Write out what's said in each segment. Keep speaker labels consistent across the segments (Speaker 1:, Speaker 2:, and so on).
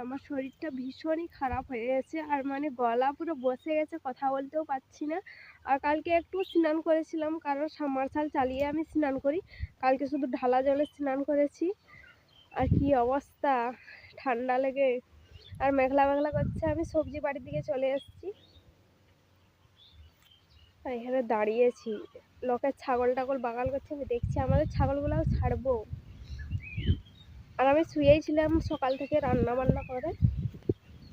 Speaker 1: আমার শরীরটা ভীষণই খারাপ হয়ে গেছে। আর মানে গলা পুরো বসে গেছে, কথা বলতেও পারছি না। আর কালকে একটু স্নান করেছিলাম, কারণ সাবমার্শাল চালিয়ে আমি স্নান করি। কালকে শুধু ঢালা জলে স্নান করেছি। আর কি অবস্থা, ঠান্ডা লেগে। আর মেঘলা মেঘলা করছে, আমি সবজি বাড়ির দিকে চলে এসেছি। আর এখানে দাঁড়িয়েছি। লোকের ছাগল টাগল বাগাল করছে, আমি দেখছি আমাদের ছাগলগুলোও ছাড়বো। আর আমি শুয়েই ছিলাম সকাল থেকে রান্না বান্না করে।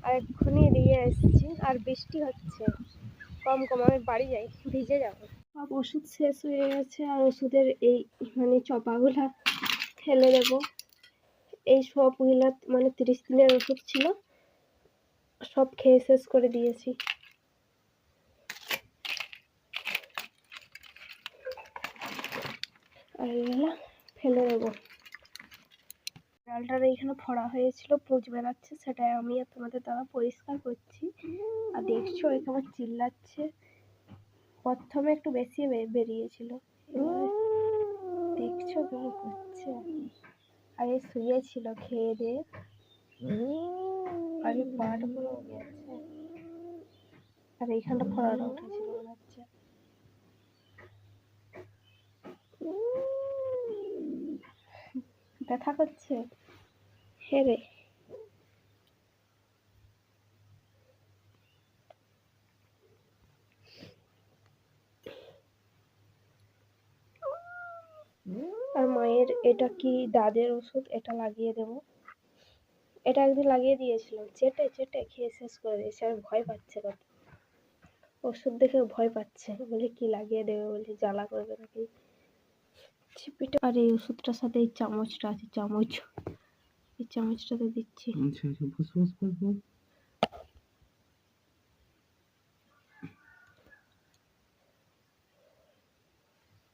Speaker 1: আর এক্ষুনি দিয়ে এসেছি, আর বৃষ্টি হচ্ছে। কম কম আমি বাড়ি যাই, ভিজে যাব। সব ওষুধ শেষ হয়ে গেছে, আর ওষুধের এই মানে চপাগুলা ফেলে দেবো। এই সবগুলা মানে তিরিশ দিনের ওষুধ ছিল, সব খেয়ে শেষ করে দিয়েছি। আর ফেলে দেবো। ডালটার এইখানে ফোড়া হয়েছিল, পুঁজ বেড়াচ্ছে, সেটাই আমি আর তোমাদের দ্বারা পরিষ্কার করছি। আর দেখছ এখানে চিল্লাচ্ছে। প্রথমে একটু বেশি বেরিয়েছিল দেখছ কেমন করছে। আর এই শুয়েছিল খেয়ে দিয়ে আর এই পাট পুরো গেছে আর এইখানটা ফোড়াটা উঠেছিল মনে হচ্ছে ব্যথা করছে হ্যাঁ রে। আর মায়ের এটা কি দাদের ওষুধ? এটা লাগিয়ে দেবো। এটা একদিন লাগিয়ে দিয়েছিলাম। চেটে চেটে খেয়ে শেষ করে দিয়েছে। আর ভয় পাচ্ছে কত। ওষুধ দেখে ভয় পাচ্ছে। বলে কি লাগিয়ে দেবে বলে জ্বালা করবে নাকি? ছিপিটা আর এই ওষুধটার সাথে এই চামচটা আছে চামচ। এই চামচটাতে দিচ্ছি।
Speaker 2: আচ্ছা আচ্ছা বস বস বস বস।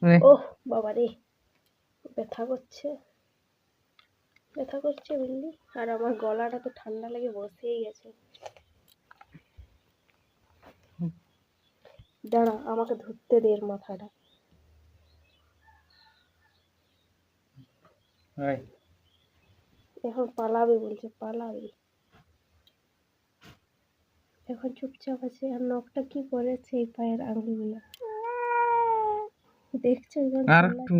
Speaker 2: আরে।
Speaker 1: ওহ বাবা রে ব্যথা করছে। ব্যথা করছে বুঝলি আর আমার গলাটা তো ঠান্ডা লেগে বসেই গেছে। দাঁড়া আমাকে ধরতে দে এর মাথাটা। এখন পালাবে বলছে পালাবে। এখন চুপচাপ আছে আর নখটা কি করেছে এই পায়ের আঙুলগুলো? দেখছ
Speaker 2: আর একটু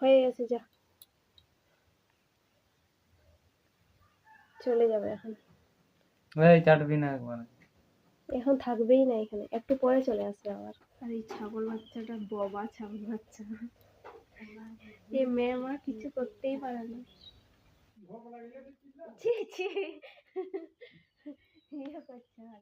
Speaker 1: হয়ে গেছে যা। চলে যাবে এখন।
Speaker 2: এই চাটবি না একবার।
Speaker 1: এখন থাকবেই না এখানে। একটু পরে চলে আসবে আবার। আর এই ছাগল বাচ্চাটা, ববা ছাগল বাচ্চা। এ মেয়ে আমার কিছু করতেই পারে না। ছি ছি।